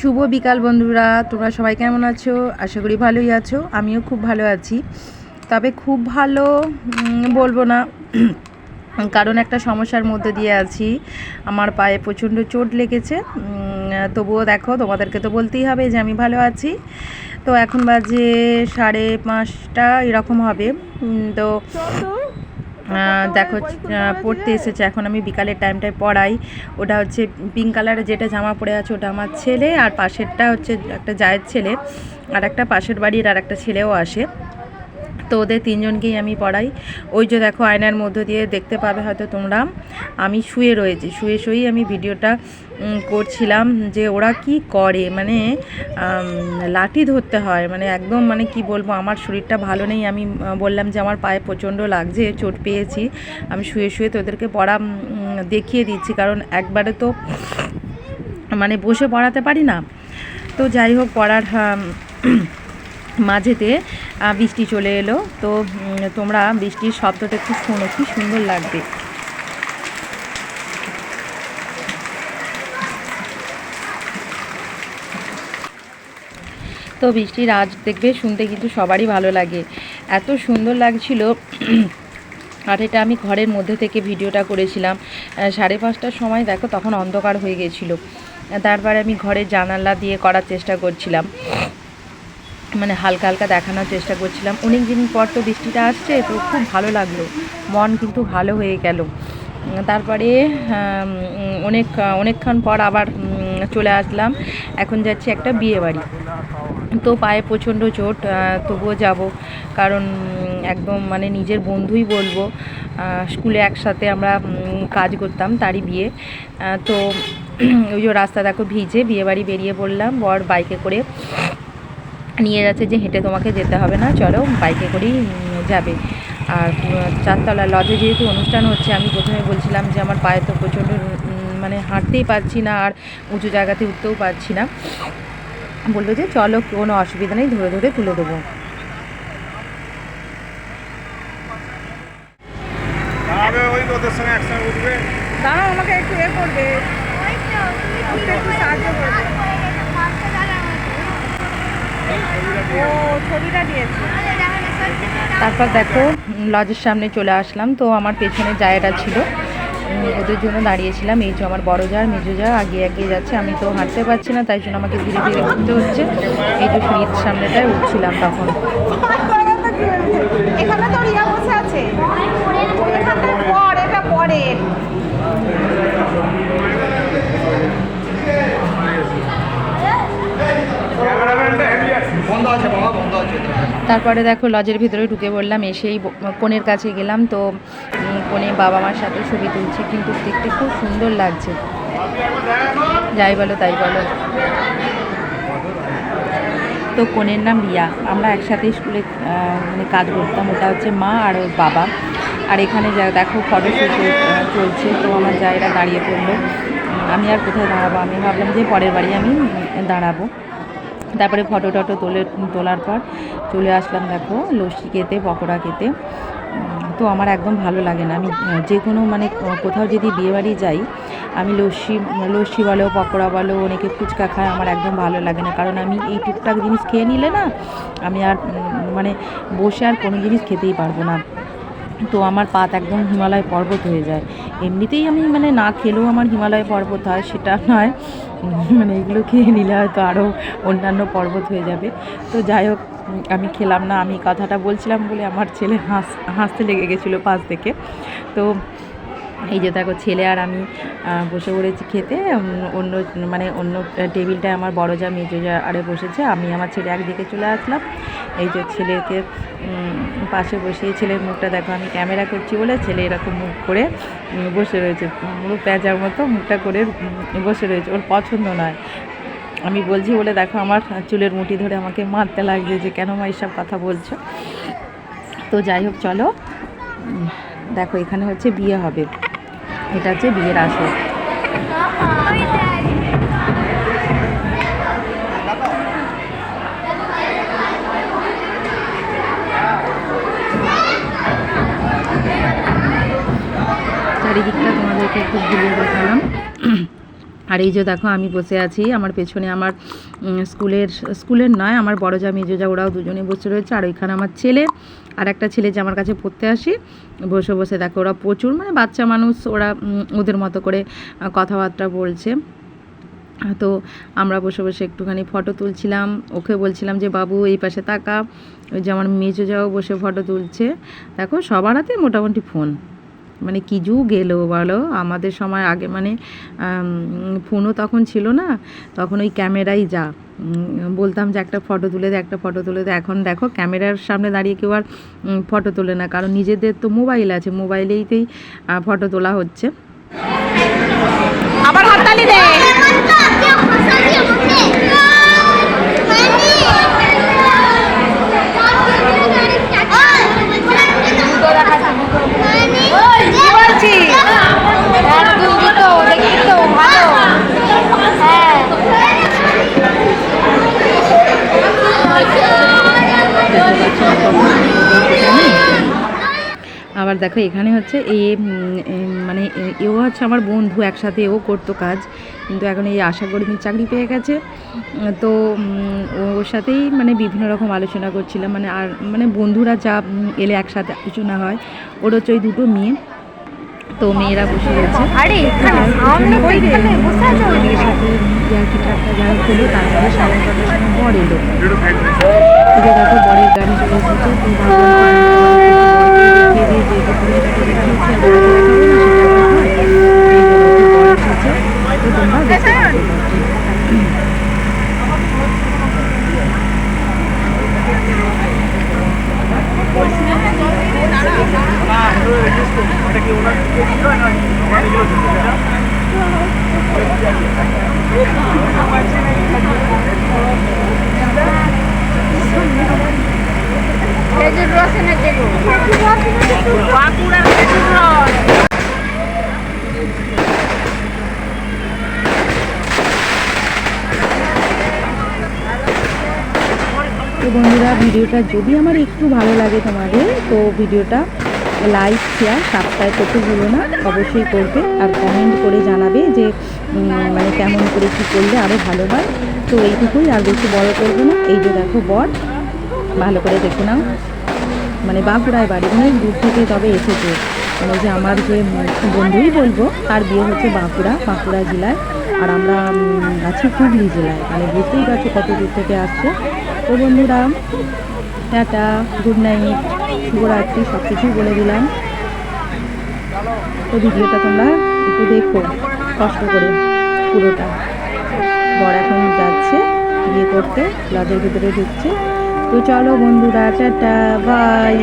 শুভ বিকাল বন্ধুরা, তোমরা সবাই কেমন আছো? আশা করি ভালোই আছো, আমিও খুব ভালো আছি। তবে খুব ভালো বলব না। কারণ একটা সমস্যার মধ্যে দিয়ে আছি। আমার পায়ে প্রচণ্ড চোট লেগেছে। তবুও দেখো, তোমাদেরকে তো বলতেই হবে যে আমি ভালো আছি। তো এখন বাজে সাড়ে পাঁচটা, এরকম হবে। তো দেখো পড়তে এসেছে। এখন আমি বিকালের টাইমটায় পড়াই। ওটা হচ্ছে পিঙ্ক কালারের যেটা জামা পরে আছে, ওটা আমার ছেলে। আর পাশেরটা হচ্ছে একটা জায়ের ছেলে। আর একটা পাশের বাড়ির আর একটা ছেলেও আসে। তো ওদের তিনজনকেই আমি পড়াই। ওই যে দেখো আয়নার মধ্য দিয়ে দেখতে পাবে হয়তো তোমরা। আমি শুয়ে রয়েছি শুয়ে শুয়েই আমি ভিডিওটা করছিলাম যে ওরা কি করে। মানে লাঠি ধরতে হয়। মানে একদম মানে কি বলব আমার শরীরটা ভালো নেই। আমি বললাম যে আমার পায়ে প্রচণ্ড লাগছে চোট পেয়েছি। আমি শুয়ে শুয়ে তোদেরকে পড়া দেখিয়ে দিচ্ছি। কারণ একবারে তো মানে বসে পড়াতে পারি না। তো যাই হোক পড়ার আম, মাঝেতে বৃষ্টি চলে এলো। তো তোমরা বৃষ্টির শব্দটা একটু শোনো, কি সুন্দর লাগবে। তো বৃষ্টির আজ দেখবে, শুনতে কিন্তু সবারই ভালো লাগে। এত সুন্দর লাগছিল। আর এটা আমি ঘরের মধ্যে থেকে ভিডিওটা করেছিলাম। সাড়ে পাঁচটার সময় দেখো তখন অন্ধকার হয়ে গেছিল। তারপরে আমি ঘরের জানালা দিয়ে করার চেষ্টা করছিলাম। মানে হালকা হালকা দেখানোর চেষ্টা করছিলাম। অনেক দিন পর তো বৃষ্টিটা আসছে, তো খুব ভালো লাগল। মন কিন্তু ভালো হয়ে গেল। তারপরে অনেক, অনেকক্ষণ পর আবার চলে আসলাম। এখন যাচ্ছি একটা বিয়ে বাড়ি। তো পায়ে প্রচণ্ড চোট তবুও যাব। কারণ একদম মানে নিজের বন্ধুই বলব স্কুলে একসাথে আমরা কাজ করতাম তারই বিয়ে। তো ওই যে রাস্তা দেখো ভিজে বিয়ে বাড়ি বেরিয়ে পড়লাম, বর বাইকে করে নিয়ে যাচ্ছে যে হেঁটে তোমাকে যেতে হবে না চলো বাইকে করেই যাবে। আর চারতলা লজে যেহেতু অনুষ্ঠান হচ্ছে আমি প্রথমে বলছিলাম যে আমার পায়ে তো প্রচণ্ড মানে হাঁটতেই পারছি না আর উঁচু জায়গাতে উঠতেও পারছি না। বলল যে চলো কোনো অসুবিধা নেই ধরে ধরে তুলে দেবো। দাঁড়াবে ওই ওদের সঙ্গে একসঙ্গে উঠবে? দাঁড়াও আমাকে একটু এ করবে আমাকে একটু সাহায্য করবে ও ছবিটা দিয়েছে তারপর দেখো লজের সামনে চলে আসলাম। তো আমার পেছনে জায়গাটা ছিল। ওদের জন্য দাঁড়িয়েছিলাম। এই যে আমার বড় যা মেজো যা আগিয়ে এগিয়ে যাচ্ছে। আমি তো হাঁটতে পারছি না তাই জন্য আমাকে ধীরে ধীরে উঠতে হচ্ছে। এই যে সিঁড়ির সামনেটায় উঠছিলাম তখন। এখানে তো রিয়া বসে আছে। এটা পরের। ক্যামেরাম্যানটা হেভি আছে। বন্ধ আছে বাবা তারপরে দেখো লজের ভিতরে ঢুকে পড়লাম, এসেই কনের কাছে গেলাম। তো কনে বাবা মার সাথে ছবি তুলছি, কিন্তু দেখতে খুব সুন্দর লাগছে। যাই বলো, তাই বলো। তো কনের নাম রিয়া। আমরা একসাথে স্কুলে মানে কাজ করতাম। ওটা হচ্ছে মা আর ওর বাবা। আর এখানে যা, দেখো ফটোশ্যুট চলছে। তো আমার জায়গা দাঁড়িয়ে পড়ল আমি আর কোথায় দাঁড়াবো? আমি ভাবলাম যে পরের বাড়ি আমি দাঁড়াবো। তারপরে ফটো টটো তোলে, তোলার পর চলে আসলাম দেখো, লস্যি খেতে, পকোড়া খেতে। তো আমার একদম ভালো লাগে না। আমি যে কোনো মানে কোথাও যদি বিয়েবাড়ি যাই, আমি লস্যি লস্যি বলো, পকোড়া বলো, অনেকে ফুচকা খায়, আমার একদম ভালো লাগে না। কারণ আমি এই টুকটাক জিনিস খেয়ে নিলে না, আমি আর মানে বসে আর কোনো জিনিস খেতেই পারব না। তো আমার পাত একদম হিমালয় পর্বত হয়ে যায়। এমনিতেই আমি মানে না খেলেও আমার হিমালয় পর্বত হয়, সেটা নয়। মানে এগুলো খেয়ে নিলে হয়তো আরও অন্যান্য পর্বত হয়ে যাবে। তো যাই হোক আমি খেলাম না, আমি কথাটা বলছিলাম বলে আমার ছেলে হাস, হাসতে লেগে গেছিল পাশ থেকে। তো এই যে দেখো ছেলে আর আমি বসে পড়েছি খেতে অন্য মানে অন্য টেবিলটায় আমার বড় যা, মেজো যা আরে বসেছে, আমি আমার ছেলে একদিকে চলে আসলাম, এই যে ছেলেকে পাশে বসিয়ে ছেলের মুখটা দেখো আমি ক্যামেরা করছি বলে ছেলে এরকম মুখ করে বসে রয়েছে, পুরো প্যাঁচার মতো মুখটা করে বসে রয়েছে, ওর পছন্দ নয়। আমি বলছি বলে দেখো আমার চুলের মুঠি ধরে আমাকে মারতে লাগছে যে কেন মা এইসব কথা বলছো? তো যাই হোক, চলো দেখো এখানে হচ্ছে বিয়ে হবে। এটা হচ্ছে বিয়ের আসর। চারিদিকটা তোমাদেরকে একটু ঘুরিয়ে দেখালাম। আর এই যে দেখো, আমি বসে আছি আমার পেছনে আমার স্কুলের স্কুলের নয়, আমার বড় যা মেজো যা, ওরাও দুজনে বসে রয়েছে। আর ওইখানে আমার ছেলে আর একটা ছেলে যে আমার কাছে পড়তে আসি, বসে বসে দেখো ওরা প্রচুর মানে বাচ্চা মানুষ, ওরা ওদের মতো করে কথাবার্তা বলছে। তো আমরা বসে বসে একটুখানি ফটো তুলছিলাম, ওকে বলছিলাম যে, বাবু, এই পাশে তাকা। ওই যে আমার মেজো যাও বসে ফটো তুলছে। দেখো, সবার হাতে মোটামুটি ফোন মানে কি যুগ এলো বলো? আমাদের সময় আগে মানে ফোনও তখন ছিল না। তখন ওই ক্যামেরাই যা। বলতাম যে একটা ফটো তুলে দে, একটা ফটো তুলে দে। এখন দেখো, ক্যামেরার সামনে দাঁড়িয়ে কেউ আর ফটো তোলে না। কারণ নিজেদের তো মোবাইল আছে মোবাইলেইতেই ফটো তোলা হচ্ছে। আবার হাততালি কি বলছিস একদম দুটো দেখি তো ভালো হ্যাঁ আবার দেখো এখানে হচ্ছে এ মানে এ- এও হচ্ছে আমার বন্ধু একসাথে এও করতো কাজ। কিন্তু এখন এই আশা কর্মীর চাকরি পেয়ে গেছে। তো ওর সাথেই মানে বিভিন্ন রকম আলোচনা করছিলাম। মানে আর মানে বন্ধুরা যা এলে একসাথে আলোচনা হয়। ওর হচ্ছে ওই দুটো মেয়ে। তো মেয়েরা বসে রয়েছে। আরে হলো তারপরে সাড়ে সময় বর এলো। দেখো বরের গাড়ি চলে এসেছে তো ভাবলাম যে আমি বরকে দেখে দিই, যেহেতু পুরস্কারটা দেওয়া হচ্ছে, আর বরকে দেখাবো না, সেটা আবার হয়। এই যে দেখো বর এসেছে, তো তোমরাও দেখতে পাচ্ছ। খেজুর রস এনে দেবো বাঁকুড়ার খেজুর রস তো বন্ধুরা ভিডিওটা যদি আমার একটু ভালো লাগে তোমাদের, তো ভিডিওটা লাইক শেয়ার সাবস্ক্রাইব করতে ভুলো না। অবশ্যই করবে আর কমেন্ট করে জানাবে যে মানে কেমন করে কী করলে আরও ভালো হয়। তো এইটুকুই আর বেশি বড় করব না। এই যে দেখো বর, ভালো করে দেখে নাও। মানে বাঁকুড়ায় বাড়ি, অনেক দূর থেকে তবে এসেছে। মানে যে আমার যে বন্ধুই বলব, তার বিয়ে হচ্ছে বাঁকুড়া বাঁকুড়া জেলায়। আর আমরা আছি হুগলি জেলায়। মানে বুঝতেই পারছ কত দূর থেকে আসছে। তো বন্ধুরা, টাটা গুড নাইট শুভরাত্রি সব কিছুই বলে দিলাম। তো ভিডিওটা তোমরা একটু দেখো, কষ্ট করে পুরোটা। বর এখন যাচ্ছে, বিয়ে করতে লজের ভিতরে ঢুকছে। তো চলো বন্ধুরা, টাটা বাই